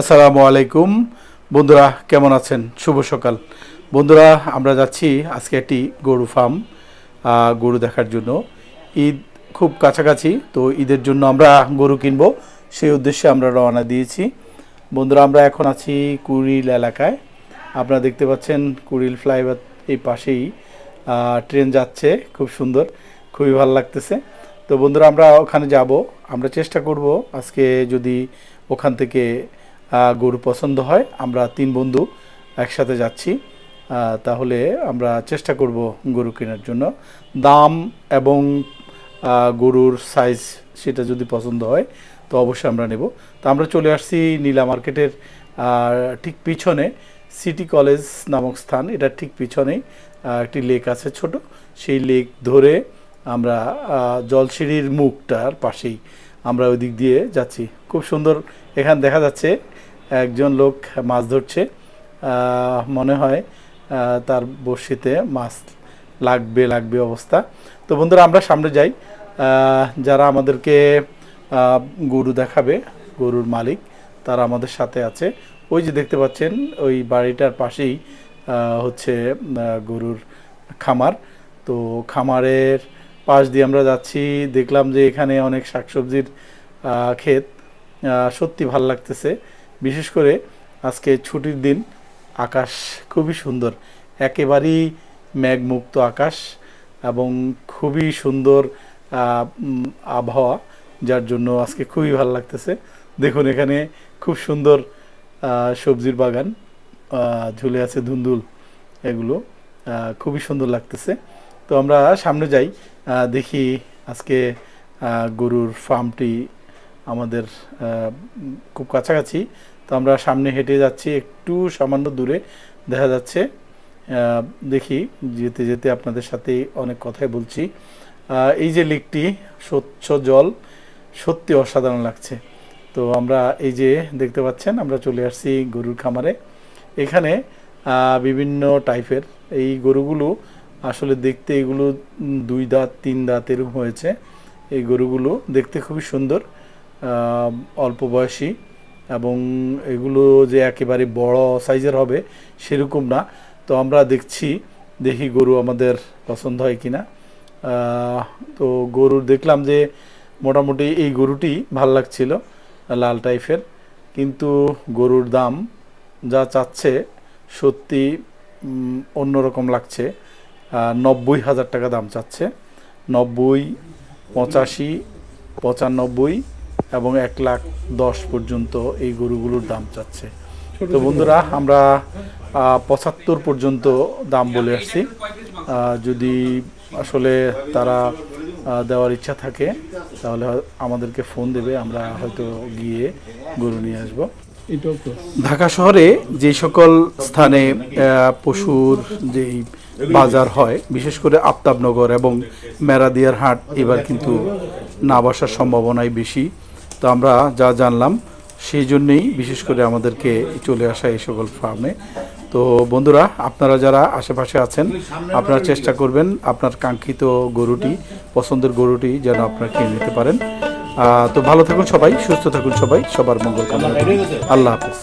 আসসালামু আলাইকুম। বন্ধুরা, কেমন আছেন? শুভ সকাল। বন্ধুরা, আমরা যাচ্ছি আজকে একটি গরু ফার্ম গরু দেখার জন্য। ঈদ খুব কাছাকাছি, তো ঈদের জন্য আমরা গরু কিনবো। সেই উদ্দেশ্যে আমরা রওনা দিয়েছি। বন্ধুরা, আমরা এখন আছি কুড়িল এলাকায়। আপনারা দেখতে পাচ্ছেন কুড়িল ফ্লাইওভার এই পাশেই ট্রেন যাচ্ছে, খুব সুন্দর, খুবই ভালো লাগতেছে। তো বন্ধুরা, আমরা ওখানে যাব। আমরা চেষ্টা করব আজকে যদি ওখান থেকে গরু পছন্দ হয়, আমরা তিন বন্ধু একসাথে যাচ্ছি। তাহলে আমরা চেষ্টা করব গরু কেনার জন্য। দাম এবং গরুর সাইজ সেটা যদি পছন্দ হয়, তো অবশ্যই আমরা নেব। তো আমরা চলে আসছি নীলা মার্কেটের ঠিক পিছনে সিটি কলেজ নামক স্থান। এটা ঠিক পিছনেই একটি লেক আছে ছোট। সেই লেক ধরে আমরা জলসিঁড়ির মুখটার পাশেই আমরা ওই দিক দিয়ে যাচ্ছি। খুব সুন্দর এখানে দেখা যাচ্ছে একজন লোক মাছ ধরছে মনে হয় তার বড়শিতে মাছ লাগবে লাগবে অবস্থা। তো বন্ধুরা, আমরা সামনে যাই। যারা আমাদেরকে গরু দেখাবে, গরুর মালিক, তারা আমাদের সাথে আছে। ওই যে দেখতে পাচ্ছেন, ওই বাড়িটার পাশেই হচ্ছে গরুর খামার। তো খামারের পাশ দিয়ে আমরা যাচ্ছি। দেখলাম যে এখানে অনেক শাকসবজির ক্ষেত। সত্যি ভালো লাগতেছে। বিশেষ করে আজকে ছুটির দিন, আকাশ খুবই সুন্দর। একেবারেই মেঘমুক্ত আকাশ এবং খুবই সুন্দর আবহাওয়া, যার জন্য আজকে খুবই ভালো লাগতেছে। দেখুন এখানে খুব সুন্দর সবজির বাগান ঝুলে আছে ধুন্দুল এগুলো খুবই সুন্দর লাগতেছে। তো আমরা সামনে যাই দেখি আজকে গরুর ফার্মটি আমাদের খুব কাছাকাছি। তো আমরা সামনে হেঁটে যাচ্ছি একটু সামান্য দূরে। দেখা যাচ্ছে দেখি যেতে যেতে আপনাদের সাথে অনেক কথাই বলছি। এই যে লেকটি স্বচ্ছ জল, সত্যি অসাধারণ লাগছে। তো আমরা এই যে দেখতে পাচ্ছেন, আমরা চলে আসছি গরুর খামারে। এখানে বিভিন্ন টাইপের এই গরুগুলো আসলে দেখতে এগুলো দুই দাঁত, তিন দাঁত এরকম হয়েছে। এই গরুগুলো দেখতে খুবই সুন্দর। অল্প বয়সী এবং এগুলো যে একেবারে বড় সাইজের হবে সেরকম না। তো আমরা দেখছি, দেখি গরু আমাদের পছন্দ হয় কি না তো গরুর দেখলাম যে মোটামুটি এই গরুটি ভালো লাগছিল, লাল টাইপের। কিন্তু গরুর দাম যা চাচ্ছে সত্যি অন্যরকম লাগছে। নব্বই হাজার টাকা দাম চাচ্ছে। নব্বই, পঁচাশি, পঁচানব্বই এবং এক লাখ দশ পর্যন্ত এই গরুগুলোর দাম চাচ্ছে। তো বন্ধুরা আমরা পঁচাত্তর পর্যন্ত দাম বলে আসছি। যদি আসলে তারা দেওয়ার ইচ্ছা থাকে তাহলে আমাদেরকে ফোন দেবে আমরা হয়তো গিয়ে গরু নিয়ে আসব। ঢাকা শহরে যে সকল স্থানে পশুর যেই বাজার হয় বিশেষ করে আফতাবনগর এবং মেরাদিয়ার হাট এবার কিন্তু না বসার সম্ভাবনাই বেশি। তো আমরা যা জানলাম, সেই জন্যেই বিশেষ করে আমাদেরকে চলে আসা এই সকল ফার্মে তো বন্ধুরা, আপনারা যারা আশেপাশে আছেন, আপনারা চেষ্টা করবেন আপনার কাঙ্ক্ষিত গরুটি, পছন্দের গরুটি যেন আপনারা কিনে নিতে পারেন। তো ভালো থাকুন সবাই, সুস্থ থাকুন সবাই, সবার মঙ্গল কামনা আল্লাহ হাফেজ।